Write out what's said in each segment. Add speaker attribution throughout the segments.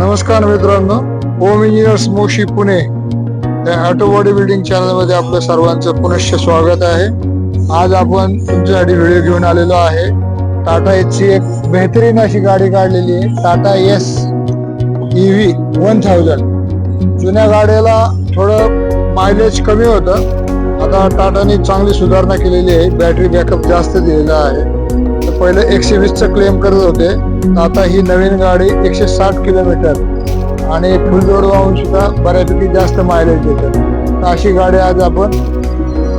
Speaker 1: नमस्कार मित्रांनो home engineers Moshi Pune या ऑटो बॉडी बिल्डिंग चॅनलमध्ये आपलं सर्वांचं पुनश्च स्वागत आहे. आज आपण तुमच्यासाठी व्हिडिओ घेऊन आलेलो आहे. टाटा एचची एक बेहतरीन अशी गाडी काढलेली आहे. Tata S E V one thousand जुन्या गाडीला थोडं मायलेज कमी होतं. आता टाटाने चांगली सुधारणा केलेली आहे. बॅटरी बॅकअप जास्त दिलेला आहे. पहिले एकशे वीसचं क्लेम करत होते. आता ही नवीन गाडी एकशे साठ किलोमीटर आणि फुल लोड वाहून सुद्धा बऱ्यापैकी जास्त मायलेज देते. तर अशी गाडी आज आपण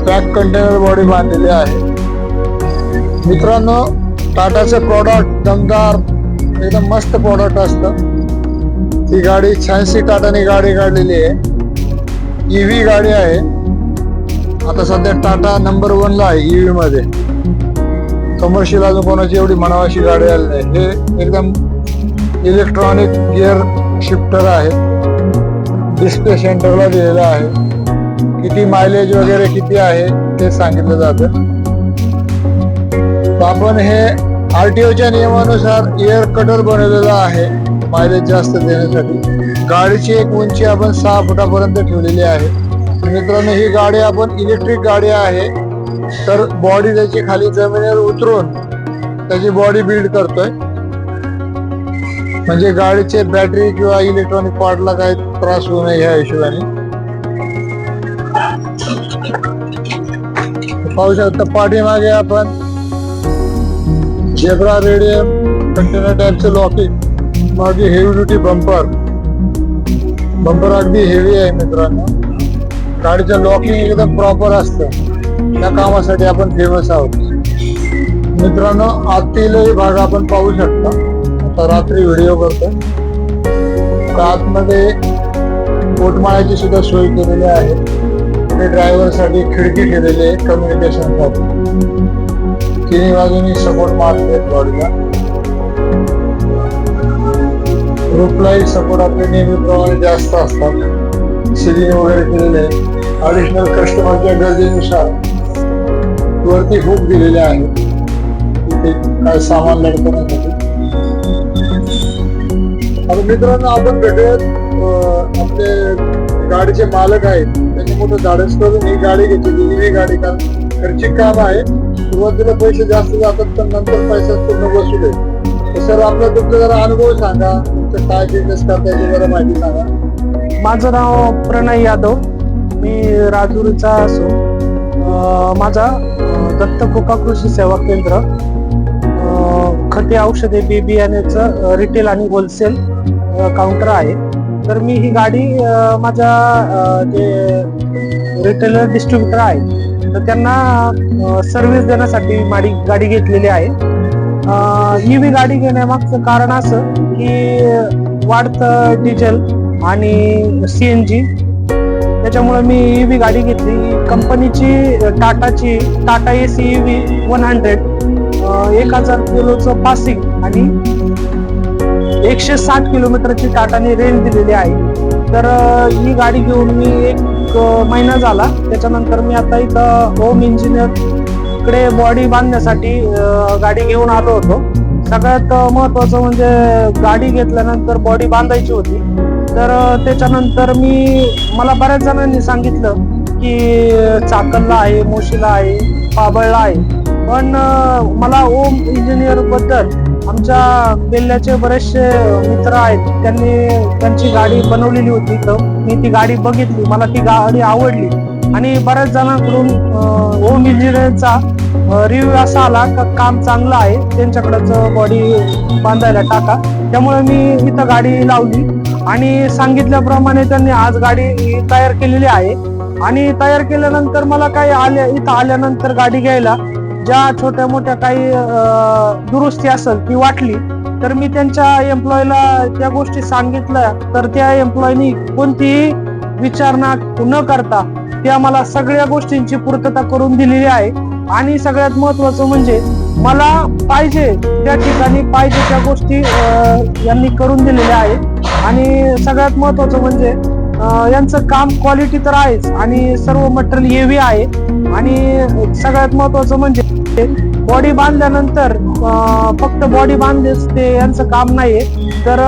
Speaker 1: पॅक कंटेनर बॉडी बांधलेली आहे. मित्रांनो टाटाचं प्रॉडक्ट दमदार एकदम मस्त प्रॉडक्ट असतं. ती गाडी छानशी टाटाने गाडी काढलेली आहे. ई व्ही गाडी आहे. आता सध्या टाटा नंबर वनला आहे ई व्ही मध्ये. कमर्शियल अजून कोणाची एवढी म्हणावाशी गाडी आली नाही. हे एकदम इलेक्ट्रॉनिक गिअर शिफ्टर आहे. डिस्प्ले सेंटरला दिलेलं आहे. किती मायलेज वगैरे किती आहे ते सांगितलं जातं. आपण हे ओच्या नियमानुसार एअर कटर बनवलेलं आहे मायलेज जास्त देण्यासाठी. गाडीची एक उंची आपण सहा फुटापर्यंत ठेवलेली आहे. मित्रांनो ही गाडी आपण इलेक्ट्रिक गाडी आहे. तर बॉडी त्याची खाली जमिनीवर उतरून त्याची बॉडी बिल्ड करतोय. म्हणजे गाडीचे बॅटरी किंवा इलेक्ट्रॉनिक पार्टला काही त्रास होऊ नये ह्या हिशोबाने. पाहू शकता पाठीमागे आपण झेब्रा रेडियम कंटेनर टाईपचं लॉकिंग मागे हेवी ड्युटी बंपर बंपर अगदी हेवी आहे मित्रांनो. गाडीचं लॉकिंग एकदम प्रॉपर असतं. त्या कामासाठी आपण फेमस आहोत. मित्रांनो आतीलही भाग आपण पाहू शकता. आता रात्री व्हिडिओ करतो आतमध्ये पोटमाळ्याची सुद्धा सोय केलेली आहे. आणि ड्रायव्हरसाठी खिडकी केलेली आहे कम्युनिकेशनसाठी. तिन्ही बाजूनी सपोर्ट मारते बॉडीला. ग्रुपलाही सपोर्ट आपले नेहमीप्रमाणे जास्त असतात. सिलिंग वगैरे केलेले आहे. ऍडिशनल कस्टमरच्या गरजेनुसार वरती हुक दिलेले आहे. तिथे काय सामान लढवण्यासाठी आता मित्रांनो आपण भेटूयात आपले गाडीचे मालक आहेत. त्यांनी मोठं धाडस करून ही गाडी घेतली ही गाडी कारण खर्चिक काम आहे. सुरुवातीला पैसे जास्त जातात पण नंतर पैसा पूर्ण वसूल आहे सर आपला तुमचा जरा अनुभव सांगा. तुमचं काय बिझनेस करता याची जरा माहिती सांगा.
Speaker 2: माझं नाव प्रणय यादव. मी राजूरचा असून माझा दत्त कोका कृषी सेवा केंद्र खते औषधे बी बियाण्याचं रिटेल आणि होलसेल काउंटर आहे. तर मी ही गाडी माझ्या जे रिटेलर डिस्ट्रीब्युटर आहे तर त्यांना सर्व्हिस देण्यासाठी माडी गाडी घेतलेली आहे. ही व्ही गाडी घेण्यामागचं कारण असं की वाढतं डिझेल आणि सी एन जी त्याच्यामुळे मी ई व्ही गाडी घेतली. कंपनीची टाटाची Tata A C E V one hundred एक हजार किलोचं पासिंग आणि एकशे साठ किलोमीटरची टाटाने रेंज दिलेली आहे. तर ही गाडी घेऊन मी एक महिना झाला. त्याच्यानंतर मी आता इथं होम इंजिनियरकडे बॉडी बांधण्यासाठी गाडी घेऊन आलो होतो. सगळ्यात महत्वाचं म्हणजे गाडी घेतल्यानंतर बॉडी बांधायची होती. तर त्याच्यानंतर मी मला बऱ्याच जणांनी सांगितलं की चाकणला आहे मोशीला आहे पाबळला आहे. पण मला ओम इंजिनियरबद्दल आमच्या बेल्ल्याचे बरेचसे मित्र आहेत त्यांनी त्यांची गाडी बनवलेली होती तर मी ती गाडी बघितली मला ती गाडी आवडली. आणि बऱ्याच जणांकडून ओम इंजिनियरचा रिव्ह्यू असा आला का काम चांगलं आहे त्यांच्याकडंच बॉडी बांधायला टाका. त्यामुळे मी इथं गाडी लावली. आणि सांगितल्याप्रमाणे त्यांनी आज गाडी तयार केलेली आहे. आणि तयार केल्यानंतर मला काही आल्या इथं आल्यानंतर गाडी घ्यायला ज्या छोट्या मोठ्या काही दुरुस्ती असेल ती वाटली तर मी त्यांच्या एम्प्लॉयला त्या गोष्टी सांगितल्या. तर त्या एम्प्लॉयनी कोणतीही विचारणा न करता त्या मला सगळ्या गोष्टींची पूर्तता करून दिलेली आहे. आणि सगळ्यात महत्वाचं म्हणजे मला पाहिजे त्या ठिकाणी पाहिजे त्या गोष्टी यांनी करून दिलेल्या आहेत. आणि सगळ्यात महत्वाचं म्हणजे यांचं काम क्वालिटी तर आहेच आणि सर्व मटेरियल हेवी आहे. आणि सगळ्यात महत्वाचं म्हणजे बॉडी बांधल्यानंतर फक्त बॉडी बांधलेच ते यांचं काम नाहीये. तर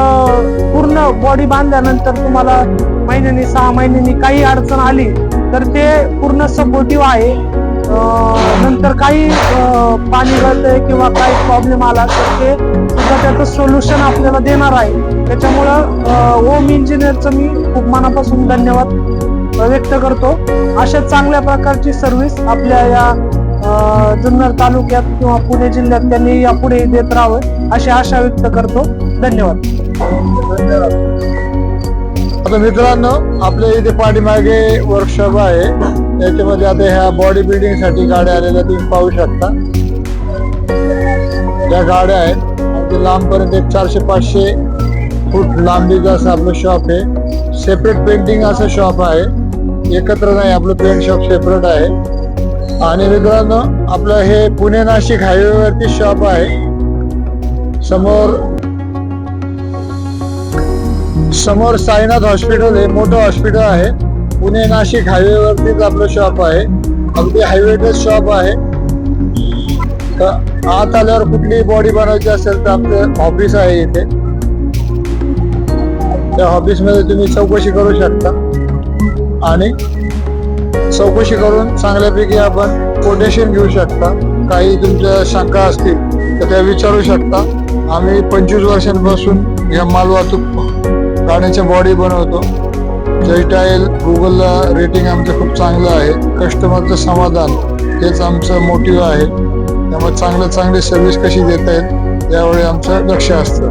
Speaker 2: पूर्ण बॉडी बांधल्यानंतर तुम्हाला महिन्यानी सहा महिन्यांनी काही अडचण आली तर ते पूर्ण सपोर्टिव्ह आहे. नंतर काही पाणी गळतंय किंवा काही प्रॉब्लेम आला तर ते सुद्धा त्याचं सोल्युशन आपल्याला देणार आहे. त्याच्यामुळं होम ओम इंजिनियरचं मी खूप मनापासून धन्यवाद व्यक्त करतो. अशा चांगल्या प्रकारची सर्व्हिस आपल्या या जुन्नर तालुक्यात किंवा पुणे जिल्ह्यात त्यांनी यापुढे देत राहावं अशी आशा व्यक्त करतो. धन्यवाद.
Speaker 1: आता मित्रांनो आपल्या इथे पाठीमागे वर्कशॉप आहे. त्याच्यामध्ये आता ह्या बॉडी बिल्डिंगसाठी गाड्या आलेल्या तुम्ही पाहू शकता. त्या गाड्या आहेत ते लांबपर्यंत एक चारशे पाचशे फूट लांबीचं असं आपलं शॉप आहे. सेपरेट पेंटिंग असं शॉप आहे. एकत्र नाही आपलं पेंट शॉप सेपरेट आहे. आणि मित्रांनो आपलं हे पुणे नाशिक हायवेवरती शॉप आहे. समोर समोर साईनाथ हॉस्पिटल हे मोठं हॉस्पिटल आहे. पुणे नाशिक हायवेवरतीच आपलं शॉप आहे. अगदी हायवेटच शॉप आहे. तर आत आल्यावर कुठली बॉडी बनवायची असेल तर आमचं ऑफिस आहे इथे. त्या ऑफिसमध्ये तुम्ही चौकशी करू शकता. आणि चौकशी करून चांगल्यापैकी आपण कोटेशन घेऊ शकता. काही तुमच्या शंका असतील तर त्या विचारू शकता. आम्ही पंचवीस वर्षांपासून या माल वाहतूक गाड्याच्या बॉडी बनवतो. जैटाईल गुगलला रेटिंग आमचं खूप चांगलं आहे. कस्टमरचं समाधान हेच आमचं मोटिव्ह आहे. त्यामुळे चांगलं चांगली सर्व्हिस कशी देता येईल यावेळी आमचं लक्ष असतं.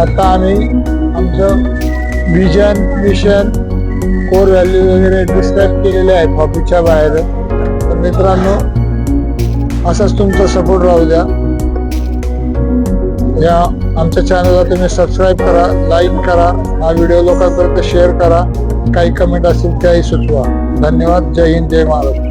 Speaker 1: आता आम्ही आमचं विजन मिशन कोर व्हॅल्यू वगैरे डिस्क्राईब केलेले आहेत ऑफिसच्या बाहेर. तर मित्रांनो असाच तुमचा सपोर्ट राहू द्या. या आमच्या चॅनलला तुम्ही सबस्क्राईब करा लाईक करा हा व्हिडिओ लोकांपर्यंत शेअर करा. काही कमेंट असतील त्याही सुचवा. धन्यवाद. जय हिंद जय महाराष्ट्र.